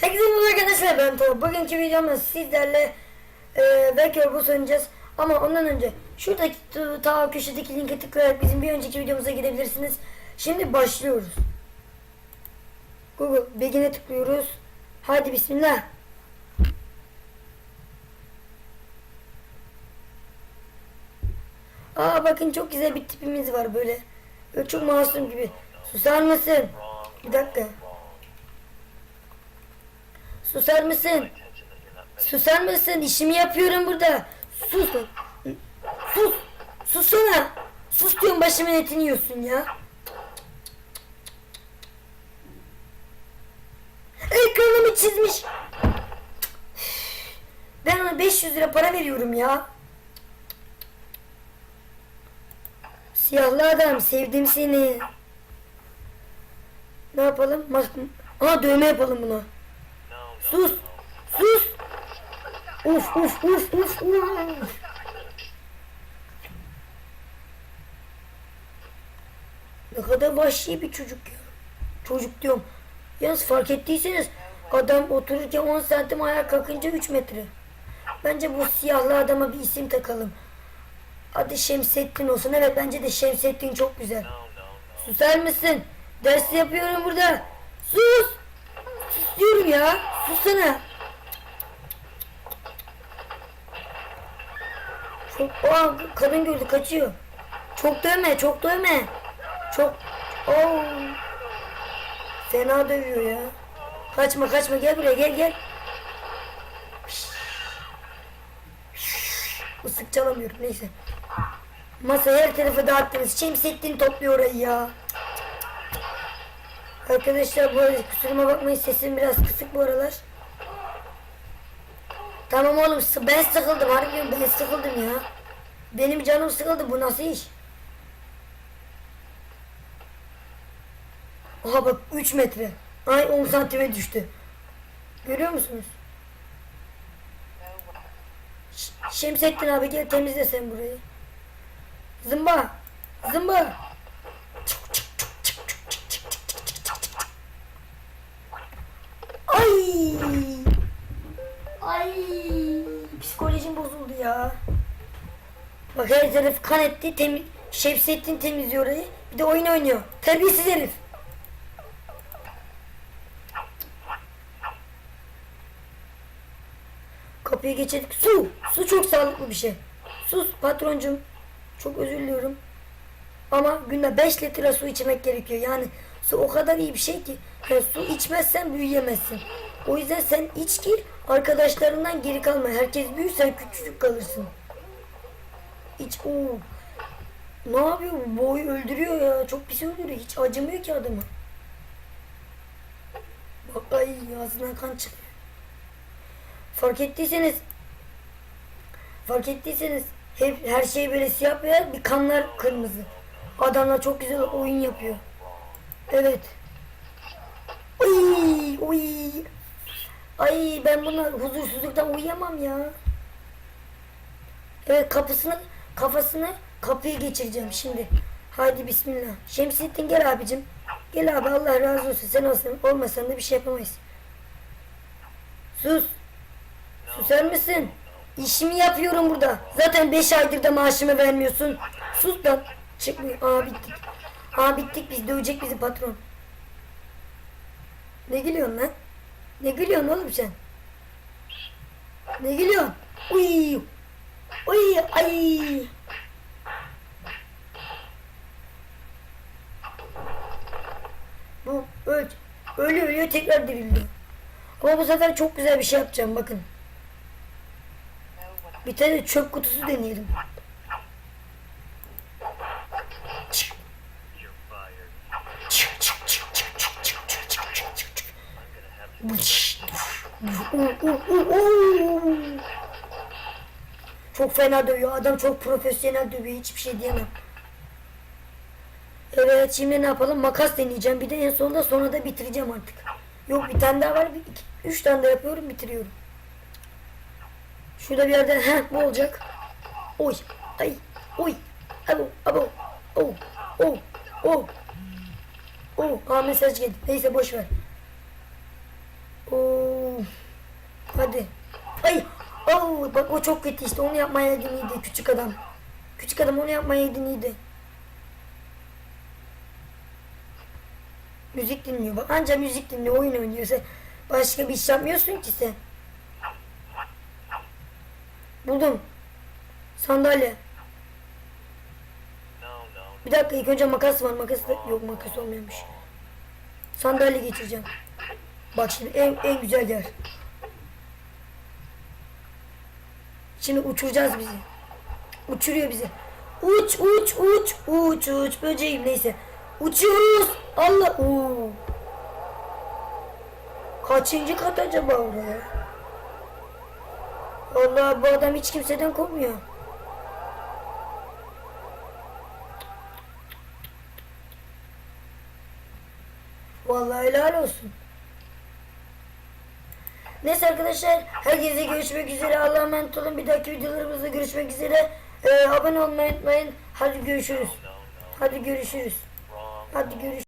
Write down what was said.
Herkese merhaba arkadaşlar ben Tuğ. Bugünkü videomda sizlerle e, Backyard Boss oynayacağız. Ama ondan önce şuradaki ta- köşedeki linke tıklayarak bizim bir önceki videomuza gidebilirsiniz. Şimdi başlıyoruz. Google Begin'e tıklıyoruz. Hadi bismillah. Aa bakın çok güzel bir tipimiz var. Böyle çok masum gibi. Susar mısın? Bir dakika. Susar mısın? Susar mısın? İşimi yapıyorum burada. Sus. Sus. Sussana. Sus diyorum başımın etini yiyorsun ya. Ekranımı çizmiş. Ben ona 500 lira para veriyorum ya. Siyahlı adam sevdim seni. Ne yapalım? Mas Aa dövme yapalım buna. Sus. Sus. Uf uf uf uf uf. Ne kadar vahşi bir çocuk ya. Çocuk diyorum. Yalnız fark ettiyseniz adam otururken 10 santim ayağa kalkınca 3 metre. Bence bu siyahlı adama bir isim takalım. Adı Şemsettin olsun. Evet bence de Şemsettin çok güzel. Susar mısın? Ders yapıyorum burada. Sus. Sus ya. Sussana. Çok, aa, kadın gördü kaçıyor. Çok dövme, çok dövme. Çok, oo. Fena dövüyor ya. Kaçma kaçma gel buraya gel gel. Isık çalamıyorum neyse. Masayı her tarafa dağıttınız. Şemsettin topluyor orayı ya. Arkadaşlar bu arada kusuruma bakmayın sesim biraz kısık bu aralar. Tamam oğlum ben sıkıldım harbiden ben sıkıldım ya. Benim canım sıkıldı bu nasıl iş? Oha bak 3 metre. Ay 10 santime düştü. Görüyor musunuz? Ş- Şemsettin abi gel temizle sen burayı. Zımba. Zımba. Ay. Psikolojim bozuldu ya. Bak her taraf kan etti. Temiz, Şemsettin temizliyor orayı. Bir de oyun oynuyor. Terbiyesiz herif. Kapıyı geçirdik. Su. Su çok sağlıklı bir şey. Sus patroncum. Çok özür diliyorum. Ama günde 5 litre su içmek gerekiyor. Yani su o kadar iyi bir şey ki. Yani su içmezsen büyüyemezsin. O yüzden sen iç gir. Arkadaşlarından geri kalma. Herkes büyür sen küçücük kalırsın. İç. Oo. Ne yapıyor bu? Boyu öldürüyor ya. Çok pis öldürüyor. Hiç acımıyor ki adamı. Bak ay ağzından kan çıkıyor. Fark ettiyseniz fark ettiyseniz hep her şey böyle siyah beyaz bir kanlar kırmızı. Adamlar çok güzel oyun yapıyor. Evet. Oy, oy. Ay ben buna huzursuzluktan uyuyamam ya. Evet kapısını kafasını kapıyı geçireceğim şimdi. Haydi bismillah. Şemsettin gel abicim. Gel abi Allah razı olsun. Sen olsan olmasan da bir şey yapamayız. Sus. Susar mısın? İşimi yapıyorum burada. Zaten 5 aydır da maaşımı vermiyorsun. Sus lan. Çıkmıyor. Aa bittik. Aa bittik biz. Dövecek bizi patron. Ne gülüyorsun lan? Ne gülüyorsun oğlum sen? Ne gülüyorsun? Uy. Uy ay. Bu öl ölüyor ölüyor tekrar diriliyor. Ama bu sefer çok güzel bir şey yapacağım bakın. Bir tane çöp kutusu deneyelim. Çok fena dövüyor. Adam çok profesyonel dövüyor. Hiçbir şey diyemem. Evet şimdi ne yapalım? Makas deneyeceğim. Bir de en sonunda sonra da bitireceğim artık. Yok bir tane daha var. Bir, iki, üç tane daha yapıyorum bitiriyorum. Şurada bir yerden heh bu olacak. Oy ay oy abo abo oh oh oh oh Aa mesaj geldi. Neyse boş ver. Oo Hadi. Ay. Oh, bak o çok kötü işte onu yapmaya iyiydi küçük adam. Küçük adam onu yapmaya iyiydi. Müzik dinliyor bak anca müzik dinliyor oyun oynuyor sen başka bir iş yapmıyorsun ki sen. Buldum. Sandalye. Bir dakika ilk önce makas var makas da yok makas olmuyormuş. Sandalye geçireceğim. Bak şimdi en, en güzel yer. Şimdi uçuracağız bizi. Uçuruyor bizi. Uç uç uç uç uç böceğim neyse. Uçuyoruz. Allah. Oo. Kaçıncı kat acaba oraya? Allah bu adam hiç kimseden korkmuyor. Vallahi helal olsun. Neyse arkadaşlar herkese görüşmek üzere. Allah'a emanet olun. Bir dahaki videolarımızda görüşmek üzere. Ee, abone olmayı unutmayın. Hadi görüşürüz. Hadi görüşürüz. Hadi görüşürüz.